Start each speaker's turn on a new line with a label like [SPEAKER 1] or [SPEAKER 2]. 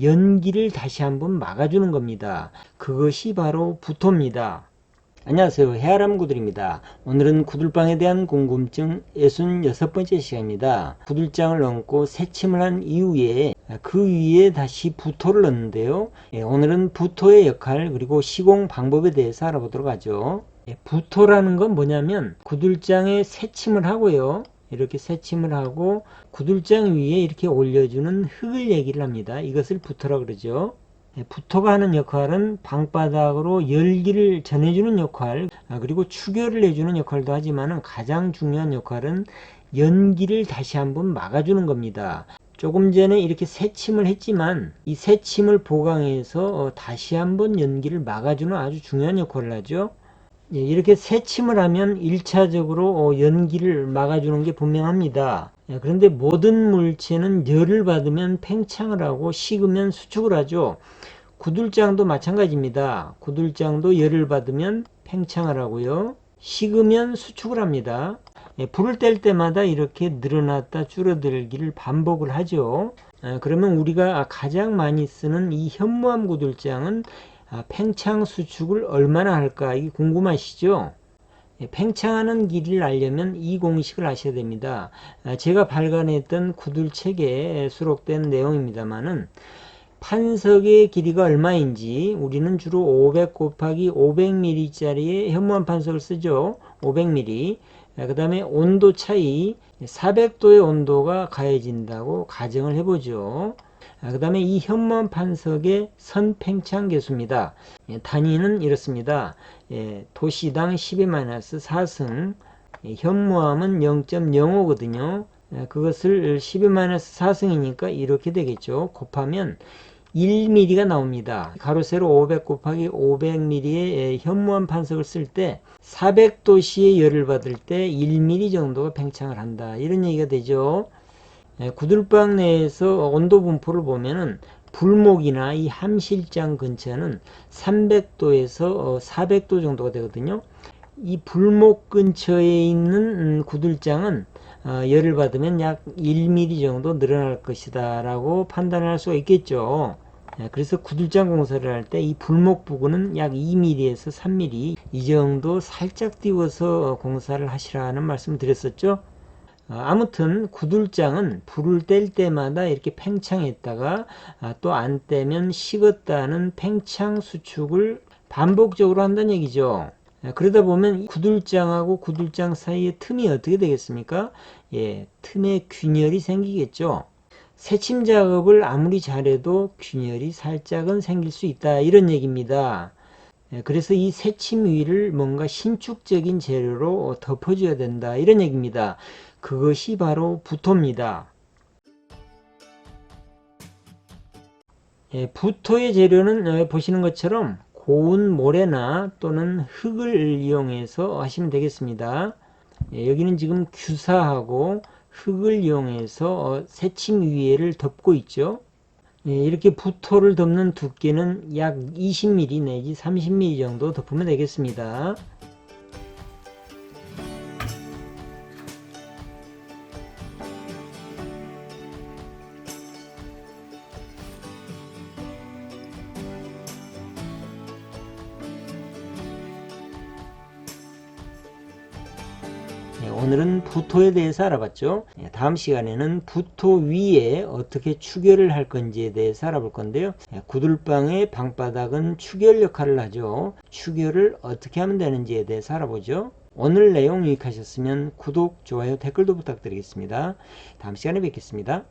[SPEAKER 1] 연기를 다시 한번 막아주는 겁니다. 그것이 바로 부토입니다. 안녕하세요. 해아람 구들입니다. 오늘은 구들방에 대한 궁금증 66번째 시간입니다. 구들장을 얹고 새침을 한 이후에 그 위에 다시 부토를 넣는데요. 예, 오늘은 부토의 역할 그리고 시공 방법에 대해서 알아보도록 하죠. 예, 부토라는 건 뭐냐면 구들장에 새침을 하고요. 이렇게 새침을 하고 구들장 위에 이렇게 올려주는 흙을 얘기를 합니다. 이것을 부토라 그러죠. 예, 부토가 하는 역할은 방바닥으로 열기를 전해주는 역할 아, 그리고 추결을 해주는 역할도 하지만 가장 중요한 역할은 연기를 다시 한번 막아주는 겁니다. 조금 전에 이렇게 새침을 했지만 이 새침을 보강해서 어, 다시 한번 연기를 막아주는 아주 중요한 역할을 하죠. 예, 이렇게 새침을 하면 1차적으로 연기를 막아주는 게 분명합니다. 예, 그런데 모든 물체는 열을 받으면 팽창을 하고 식으면 수축을 하죠. 구들장도 마찬가지입니다. 구들장도 열을 받으면 팽창을 하고요. 식으면 수축을 합니다. 예, 불을 뗄 때마다 이렇게 늘어났다 줄어들기를 반복을 하죠. 아, 그러면 우리가 가장 많이 쓰는 이 현무암 구들장은 아, 팽창 수축을 얼마나 할까 이게 궁금하시죠? 예, 팽창하는 길이를 알려면 이 공식을 아셔야 됩니다. 아, 제가 발간했던 구들책에 수록된 내용입니다만은 판석의 길이가 얼마인지 우리는 주로 500 곱하기 500mm 짜리의 현무암 판석을 쓰죠. 500mm. 그 다음에 온도 차이 400도의 온도가 가해진다고 가정을 해보죠. 그 다음에 이 현무암 판석의 선팽창 계수입니다. 예, 단위는 이렇습니다. 예, 도시당 10-4승 현무암은 0.05거든요. 예, 그것을 10-4승이니까 이렇게 되겠죠. 곱하면 1mm가 나옵니다. 가로 세로 500 곱하기 500mm의 현무암 판석을 쓸 때 400도씨의 열을 받을 때 1mm 정도가 팽창을 한다. 이런 얘기가 되죠. 예, 구들방 내에서 온도 분포를 보면은 불목이나 이 함실장 근처는 300도에서 400도 어, 정도가 되거든요. 이 불목 근처에 있는 음, 구들장은 어, 열을 받으면 약 1mm 정도 늘어날 것이다 라고 판단할 수가 있겠죠. 예, 그래서 구들장 공사를 할 때 이 불목 부근은 약 2mm에서 3mm 이 정도 살짝 띄워서 공사를 하시라는 말씀 드렸었죠. 어, 아무튼 구들장은 불을 뗄 때마다 이렇게 팽창했다가 아, 또안 떼면 식었다는 팽창 수축을 반복적으로 한다는 얘기죠. 예, 그러다 보면 구들장하고 구들장 사이의 틈이 어떻게 되겠습니까? 예, 틈에 균열이 생기겠죠. 새침 작업을 아무리 잘해도 균열이 살짝은 생길 수 있다 이런 얘기입니다. 예, 그래서 이 새침 위를 뭔가 신축적인 재료로 덮어줘야 된다 이런 얘기입니다. 그것이 바로 부토입니다. 예, 부토의 재료는 어, 보시는 것처럼 고운 모래나 또는 흙을 이용해서 하시면 되겠습니다. 예, 여기는 지금 규사하고 흙을 이용해서 어, 새침 위에를 덮고 있죠. 예, 이렇게 부토를 덮는 두께는 약 20mm 내지 30mm 정도 덮으면 되겠습니다. 오늘은 부토에 대해서 알아봤죠. 네, 다음 시간에는 부토 위에 어떻게 추결을 할 건지에 대해서 알아볼 건데요. 네, 구들방의 방바닥은 추결 역할을 하죠. 추결을 어떻게 하면 되는지에 대해서 알아보죠. 오늘 내용 유익하셨으면 구독, 좋아요, 댓글도 부탁드리겠습니다. 다음 시간에 뵙겠습니다.